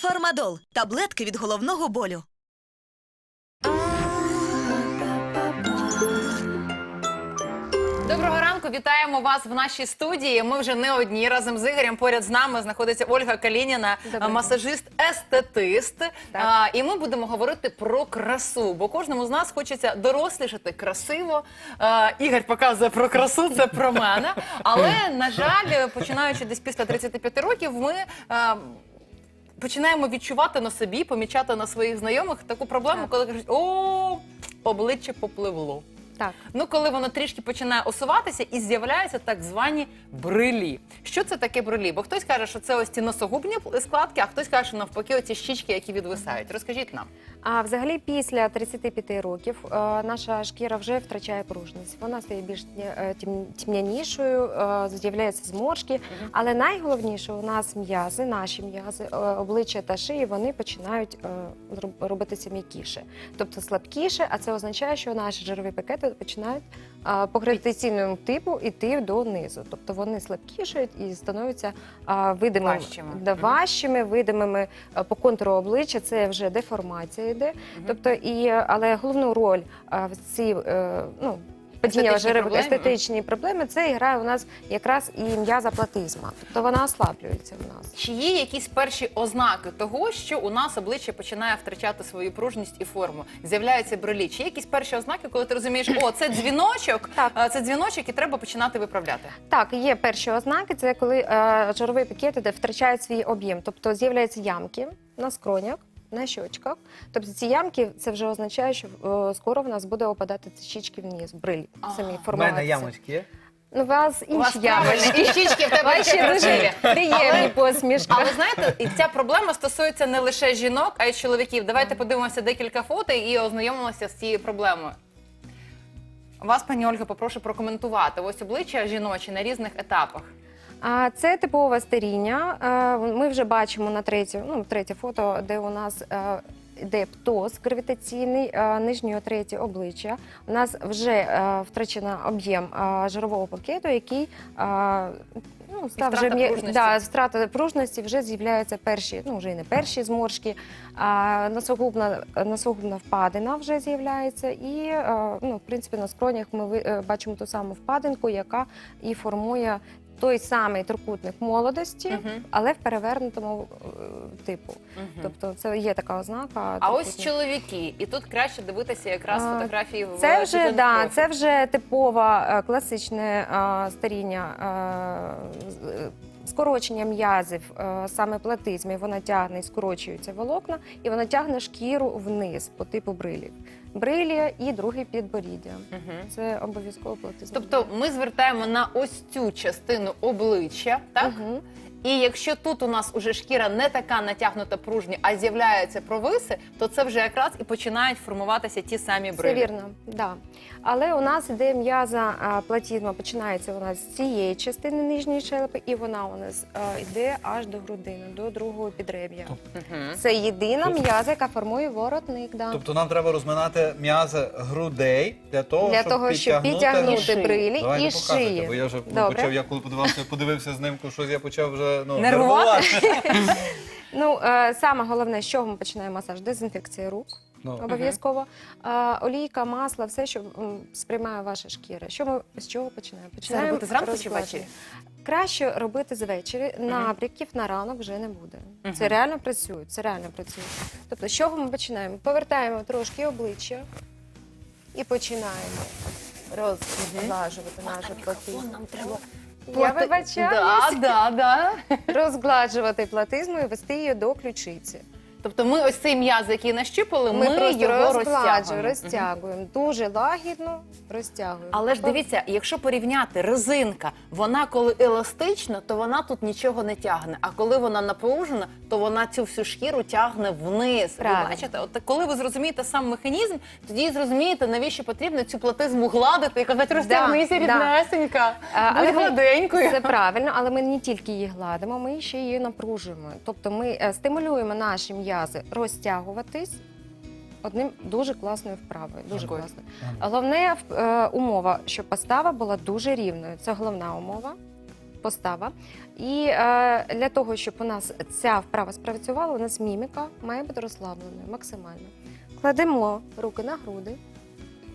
Фармадол таблетки від головного болю. Доброго ранку, вітаємо вас в нашій студії. Ми вже не одні разом з Ігорем. Поряд з нами знаходиться Ольга Калініна, масажист-естетист. А, І ми будемо говорити про красу, бо кожному з нас хочеться дорослішати красиво. А, Ігор показує про красу, це про мене. Але на жаль, починаючи десь після 35 років, ми. а, Починаємо відчувати на собі, помічати на своїх знайомих таку проблему, коли кажуть, о, обличчя попливло. Так, Ну, коли воно трішки починає осуватися і з'являються так звані брилі. Що це таке брилі? Бо хтось каже, що це ось ці носогубні складки, а хтось каже, що навпаки, оці щічки, які відвисають. Розкажіть нам. а взагалі після 35 років е, наша шкіра вже втрачає пружність. Вона стає більш е, тім- е, з'являються зморшки. Але найголовніше у нас м'язи, наші м'язи, е, обличчя та шиї, вони починають е, роб- робитися м'якіше, тобто слабкіше. А це означає, що наші жирові пакети починають а, по гравітаційному типу йти донизу. Тобто вони слабкішають і становляться а, видимими Важчими. да, важчими, видимими е, по контуру обличчя. Це вже деформація йде. Тобто, і, е, але головну роль а, в цій А, ну, Естетичні проблеми? естетичні проблеми, це грає у нас якраз і м'яза платизма. Тобто вона ослаблюється в нас. Чи є якісь перші ознаки того, що у нас обличчя починає втрачати свою пружність і форму? З'являються брилі? Чи є якісь перші ознаки, коли ти розумієш, о, це дзвіночок, Так. це дзвіночок, і треба починати виправляти? Так, є перші ознаки. Це коли е, жировий пакет іде, втрачає свій об'єм, тобто з'являються ямки на скронях. На щочках, тобто ці ямки це вже означає, що е, скоро в нас буде опадати ці щічки вниз, брилі Ага. самі У формуватися. мене ямочки є. Ну, у вас вас інші ямочки. і щічки в тебе Ваші ще красиві. дуже приємні посмішки. Але знаєте, і ця проблема стосується не лише жінок, а й чоловіків. Давайте подивимося декілька фото і ознайомимося з цією проблемою. Вас, пані Ольга, попрошу прокоментувати ось обличчя жіночі на різних етапах. А це типове старіння. Е, Ми вже бачимо на третє, ну, третє фото, де у нас е, йде птоз гравітаційний е, нижнього третє обличчя. У нас вже втрачено об'єм жирового пакету, який ну, став вже пружності. да, втрата пружності, вже з'являються перші, ну вже і не перші зморшки. А носогубна, носогубна впадина вже з'являється, і ну, в принципі на скронях ми бачимо ту саму впадинку, яка і формує той самий трикутник молодості, Мгм. але в перевернутому е, типу. Мгм. Тобто це є така ознака. А ось чоловіки, і тут краще дивитися якраз А, фотографії в Це вже да, це вже типова е, класичне е, старіння. е, з- е, Скорочення м'язів е, саме платизмі, вона тягне і скорочуються волокна, і вона тягне шкіру вниз по типу брилів. Брилія і другий підборіддя. Угу. Це обов'язково платизм. Тобто ми звертаємо на ось цю частину обличчя, так? Мгм. І якщо тут у нас уже шкіра не така натягнута пружня, а з'являються провиси, то це вже якраз і починають формуватися ті самі Це вірно, да. Але у нас іде м'яза платізма, починається у нас з цієї частини нижньої щелепи, і вона у нас а, йде аж до грудини, до другого підреб'я. Це єдина м'яза, яка формує воротник. Да. Тобто нам треба розминати м'язи грудей для того, Для щоб того, щоб підтягнути брилі Давайте і показуйте, шиї. бо я вже Добре. почав, я коли подивився, подивився з ним, щось я почав вже ну, Нервувати? Ну, е, саме головне, з чого ми починаємо масаж? Дезінфекція рук. Ну, Обов'язково Е, олійка, масло, все, що м, сприймає ваша шкіра. Що ми з чого починаємо? Починаємо робити зранку чи ввечері? Краще робити звечері. Набряків на ранок вже не буде. Мгм. Це реально працює. Це реально працює. Тобто, з чого ми починаємо? Повертаємо трошки обличчя і починаємо розглажувати нашу платизму. нам треба. Я вибачаю. Да, да, да. Розгладжувати платизму і вести її до ключиці. Тобто ми ось цей м'яз, який нащупали, ми, Ми, просто його розгладжуємо, розтягуємо. розтягуємо. Дуже лагідно розтягуємо. Але ж дивіться, якщо порівняти резинка, вона коли еластична, то вона тут нічого не тягне. А коли вона напружена, то вона цю всю шкіру тягне вниз. Правильно. Ви бачите, от коли ви зрозумієте сам механізм, тоді і зрозумієте, навіщо потрібно цю платизму гладити і казати, розтягнися да. ріднесенька, А, але будь гладенькою. Це правильно, але ми не тільки її гладимо, ми ще її напружуємо. Тобто ми е, стимулюємо наші м'язи розтягуватись одним дуже класною вправою. Дуже класною. Головне е, умова, щоб постава була дуже рівною. Це головна умова. постава. І е, для того, щоб у нас ця вправа спрацювала, у нас міміка має бути розслабленою максимально. Кладемо руки на груди,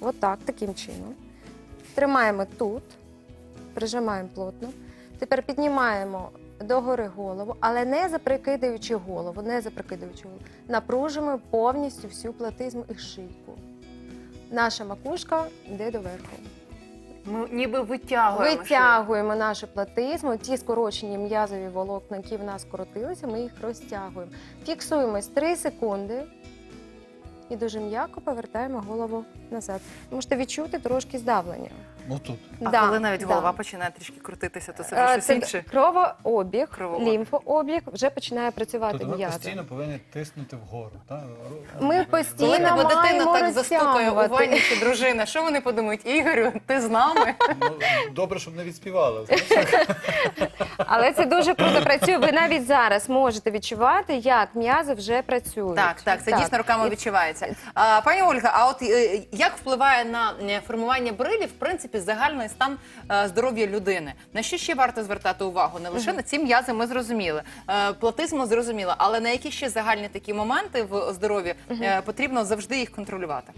отак, таким чином. Тримаємо тут, прижимаємо плотно. Тепер піднімаємо догори голову, але не запрокидаючи голову, не запрокидаючи голову. Напружуємо повністю всю платизму і шийку. Наша макушка йде доверху. Ми ніби витягуємо. Витягуємо нашу платизму, ті скорочені м'язові волокна, які в нас скоротилися, ми їх розтягуємо. Фіксуємось 3 секунди і дуже м'яко повертаємо голову назад. Можете відчути трошки здавлення. Ну тут. А коли навіть да. голова починає трішки крутитися, то це Е, вже щось інше. кровообіг, Кровообіг. лімфообіг вже починає працювати Тобто ми м'язи. постійно повинні тиснути вгору. так? Ми Коли постійно тебе дитина маємо так застукає у розтягувати. ванні чи дружина, що вони подумають? Ігорю, ти з нами? Ну, добре, щоб не відспівала. знаєш. Але це дуже круто працює. Ви навіть зараз можете відчувати, як м'язи вже працюють. Так, так, це дійсно руками відчувається. А, пані Ольга, а от е, як впливає на е, формування брилів, в принципі, загальний стан е, здоров'я людини? На що ще варто звертати увагу? Не лише на ці м'язи ми зрозуміли, е, платизму зрозуміло, але на які ще загальні такі моменти в здоров'ї е, потрібно завжди їх контролювати?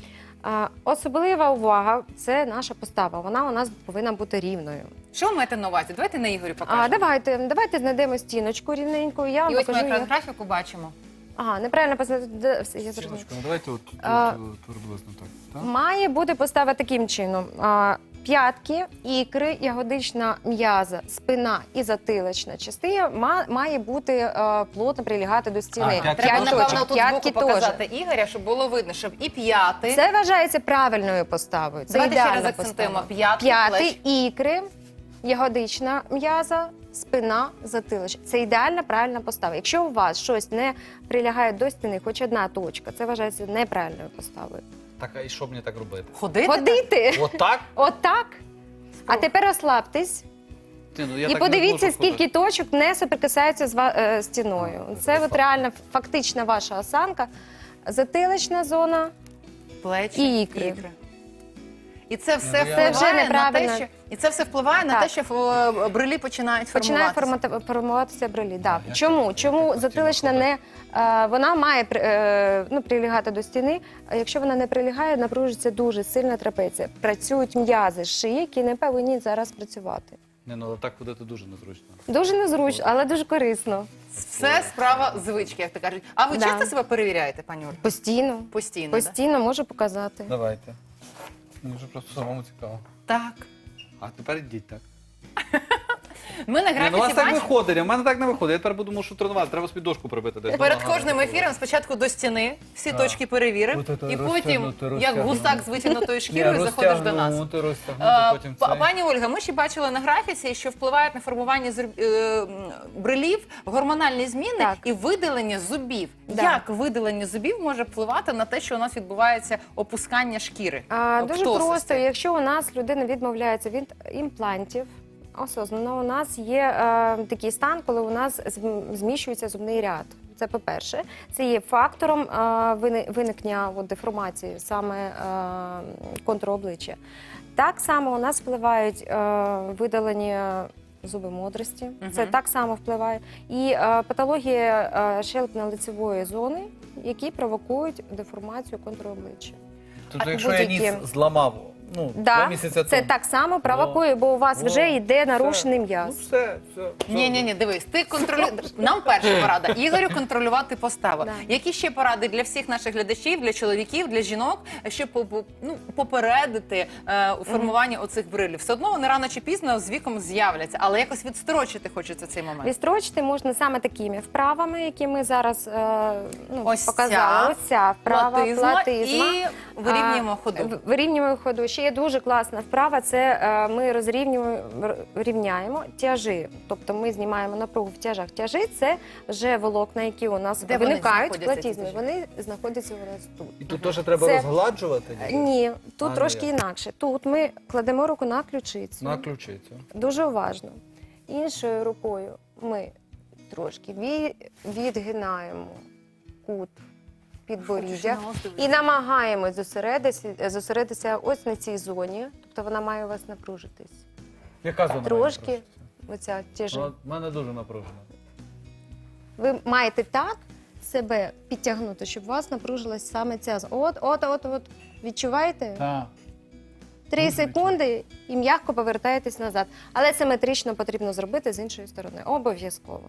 Особлива увага це наша постава. Вона у нас повинна бути рівною. Що ви маєте на увазі? Давайте на Ігорю покажемо. А давайте, давайте знайдемо стіночку рівненьку. Я І ось ми якраз графіку бачимо. Ага, неправильно позна- я ну давайте от так. так? Має бути постава таким чином. А, П'ятки, ікри, ягодична м'яза, спина і затилочна частина ма- має бути е, плотно прилягати до стіни. А, п'ятки Треба, напевно, тут п'ятки показати Ігоря, щоб було видно, щоб і п'яти. Це вважається правильною поставою. Це Давайте ще ідеальна раз акцентуємо. постава. П'ятки, П'яти, ікри, ягодична м'яза, спина, затилочна. Це ідеальна правильна постава. Якщо у вас щось не прилягає до стіни, хоч одна точка, це вважається неправильною поставою. Так, а і що мені так робити? Ходити? Ходити Отак? отак. А тепер розслабтесь Ти, ну, я і так не подивіться, скільки ходити. точок не соприкасаються з ва- е, стіною. Це от реально фактична ваша осанка. Затилична зона. плечі І ікри. І це все Ну, впливає вже на те, неправильно. що і це все впливає на Так. те, що е, брилі починають Починає формуватися. формати- формуватися брелі. Да. Я Чому? Чому я теж затилочна не е, вона має при- е, ну, прилягати до стіни. А якщо вона не прилягає, напружиться дуже сильна трапеція. Працюють м'язи шиї, які не повинні зараз працювати. Не, ну але так ходити дуже незручно. Дуже незручно, але дуже корисно. Все справа звички, як то кажуть. А ви Да. часто себе перевіряєте, пані Ольга? Постійно. Постійно. да? Постійно можу показати. Давайте. Мені вже просто самому цікаво. Так. А тепер йдіть так. Ми на Ні, ну у вас графіці так бачимо. виходить, а в мене так не виходить. Я тепер буду мушу тренувати, треба собі дошку прибити десь. Перед кожним ефіром спочатку до стіни всі точки перевірив, От це і потім, розтягнути, як розтягнути. гусак з витягнутою шкірою, заходиш до нас. розтягнути, розтягнути, Е, потім па- це. Пані Ольга, ми ще бачили на графіці, що впливають на формування зруб- е, м, брилів гормональні зміни Так. і видалення зубів. Да. Як видалення зубів може впливати на те, що у нас відбувається опускання шкіри? А, дуже Птоси просто, якщо у нас людина відмовляється від імплантів. Осознано, у нас є е, такий стан, коли у нас зміщується зубний ряд. Це по-перше, це є фактором е, виникнення от, деформації саме е, контуру обличчя. Так само у нас впливають е, видалені зуби мудрості. Це так само впливає. І е, патологія е, щелепно-лицевої зони, які провокують деформацію контуру обличчя. Тобто, якщо я ніс зламав, ну, два Да, місяці це тому. так само провокує, бо у вас О, вже йде все. нарушений Ну м'яз. все, все. Ні, ні, ні, дивись, ти контролю... Нам перша порада. Ігорю контролювати поставу. Да. Які ще поради для всіх наших глядачів, для чоловіків, для жінок, щоб ну, попередити е, у формуванні оцих брилів? Все одно вони рано чи пізно з віком з'являться, але якось відстрочити хочеться цей момент. Відстрочити можна саме такими вправами, які ми зараз е, ну, Ось показали. ця Ось ця вправа Платизма платизма. і вирівнюємо ходу. в- Вирівнюємо ходу. Ще є дуже класна вправа. Це е, ми розрівнюємо рівняємо тяжі. Тобто ми знімаємо напругу в тяжах. Тяжі це вже волокна, які у нас Де вони виникають в знаходяться, ці платізмі. тяжі? Вони знаходяться у нас тут. І тут теж треба Це- розгладжувати? Ні, тут А, трошки ні. інакше. Тут ми кладемо руку на ключицю. На ключицю. Дуже уважно. Іншою рукою ми трошки ві- відгинаємо кут підборіддя і намагаємось зосередитися, зосередитися ось на цій зоні. Тобто вона має у вас напружитись. Яка зона? Трошки. Оця тяжі. Ну, в мене дуже напружено. Ви маєте так себе підтягнути, щоб у вас напружилась саме ця. з- От, от, от, от. Відчуваєте? Так. Три секунди і м'яко повертаєтесь назад. Але симетрично потрібно зробити з іншої сторони. Обов'язково.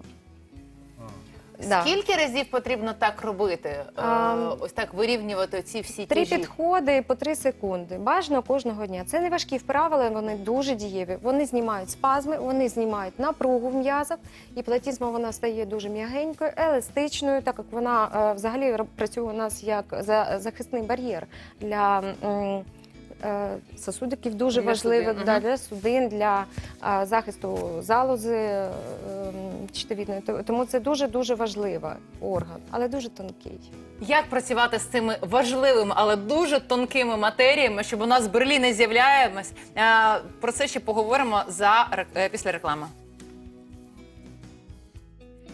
Да. Скільки разів потрібно так робити? Е, А, Ось так вирівнювати ці всі Три тяжі? підходи по три секунди. Бажано кожного дня. Це не важкі вправи, але вони дуже дієві. Вони знімають спазми, вони знімають напругу в м'язах, і платізма вона стає дуже м'ягенькою, еластичною, так як вона е, взагалі працює у нас як захисний бар'єр для. м, Сосудиків дуже Для важливих судин, да, для судин, для захисту залози е, щитовідної. То- Тому це дуже дуже важливий орган, але дуже тонкий. Як працювати з цими важливими, але дуже тонкими матеріями, щоб у нас в Берлі не з'являємось? Е, Про це ще поговоримо за е, після реклами.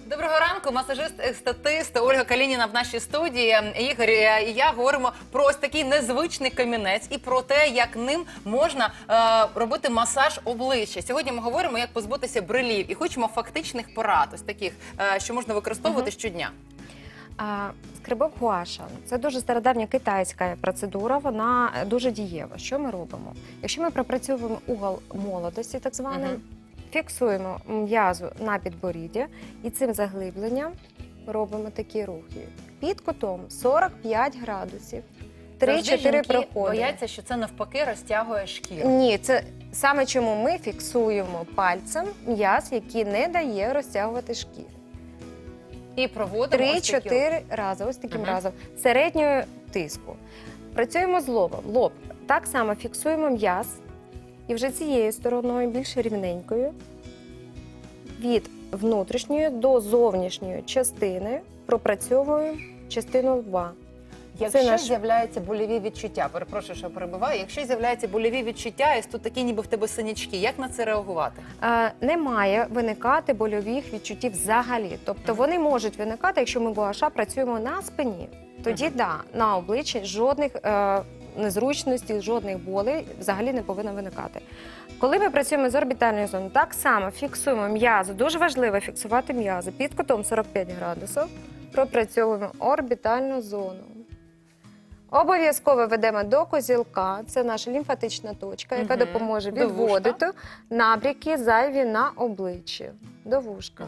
Доброго ранку, масажист екстатист Ольга Калініна в нашій студії. Ігор е, і я говоримо про ось такий незвичний камінець і про те, як ним можна е, робити масаж обличчя. Сьогодні ми говоримо, як позбутися брилів, і хочемо фактичних порад, ось таких, е, що можна використовувати щодня. А, Скрибок гуаша це дуже стародавня китайська процедура. Вона е, дуже дієва. Що ми робимо? Якщо ми пропрацьовуємо угол молодості, так званий, Мгм. Фіксуємо м'язу на підборіддя і цим заглибленням робимо такі рухи. Під кутом 45 градусів, Завжди 3-4 проходи. бояться, що це навпаки розтягує шкіру. Ні, це саме чому ми фіксуємо пальцем м'яз, який не дає розтягувати шкіру. І проводимо ось такі Три-чотири рази, ось таким Мгм. разом, середньою тиску. Працюємо з лобом. Лоб. Так само фіксуємо м'яз і вже цією стороною, більш рівненькою, від внутрішньої до зовнішньої частини пропрацьовуємо частину лба. Якщо наш- з'являються больові відчуття, перепрошую, що перебиваю. Якщо з'являються больові відчуття, і тут такі, ніби в тебе синячки, як на це реагувати? Е, не має виникати больових відчуттів взагалі. Тобто вони можуть виникати, якщо ми гуаша працюємо на спині. Тоді да, на обличчі жодних е, незручностей, жодних болей взагалі не повинно виникати. Коли ми працюємо з орбітальною зоною, так само фіксуємо м'язо. Дуже важливо фіксувати м'язо під кутом 45 градусів. Пропрацьовуємо орбітальну зону. Обов'язково ведемо до козілка. Це наша лімфатична точка, яка Мгм. допоможе До вушка. відводити набряки зайві на обличчі. До вушка.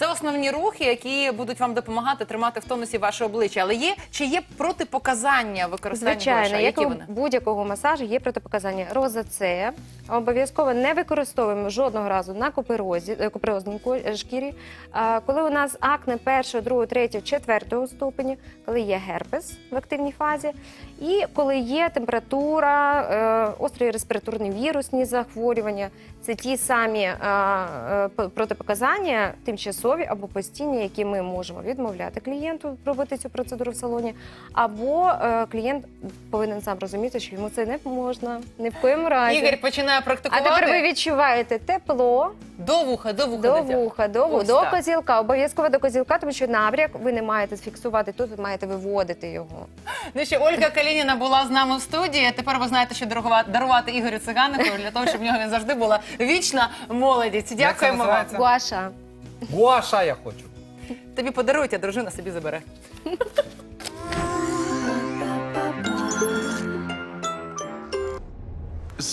Це основні рухи, які будуть вам допомагати тримати в тонусі ваше обличчя. Але є чи є протипоказання використання Звичайно, гуаша? як Які у вони? будь-якого масажу є протипоказання. Розацея. Обов'язково не використовуємо жодного разу на куперозі, е, куперозній е, шкірі. А, Коли у нас акне першого, другого, третього, четвертого ступеню, коли є герпес в активній фазі, і коли є температура, е, острі респіраторні вірусні захворювання, це ті самі е, е, протипоказання, тимчасові або постійні, які ми можемо відмовляти клієнту робити цю процедуру в салоні, або е, клієнт повинен сам розуміти, що йому це не можна, ні в коєму разі. Ігор починає а практикувати тепер ви відчуваєте тепло до вуха, до вуха. до вуха, до, ву- Ось до козілка. Обов'язково до козілка, тому що набряк ви не маєте фіксувати тут, ви маєте виводити його. Ну що Ольга Калініна була з нами в студії. Тепер ви знаєте, що дарувати, дарувати Ігорю Циганику для того, щоб в нього він завжди була вічна молодість. Дякуємо вам. називається? Гуаша. Гуаша я хочу. Тобі подарують, а дружина собі забере.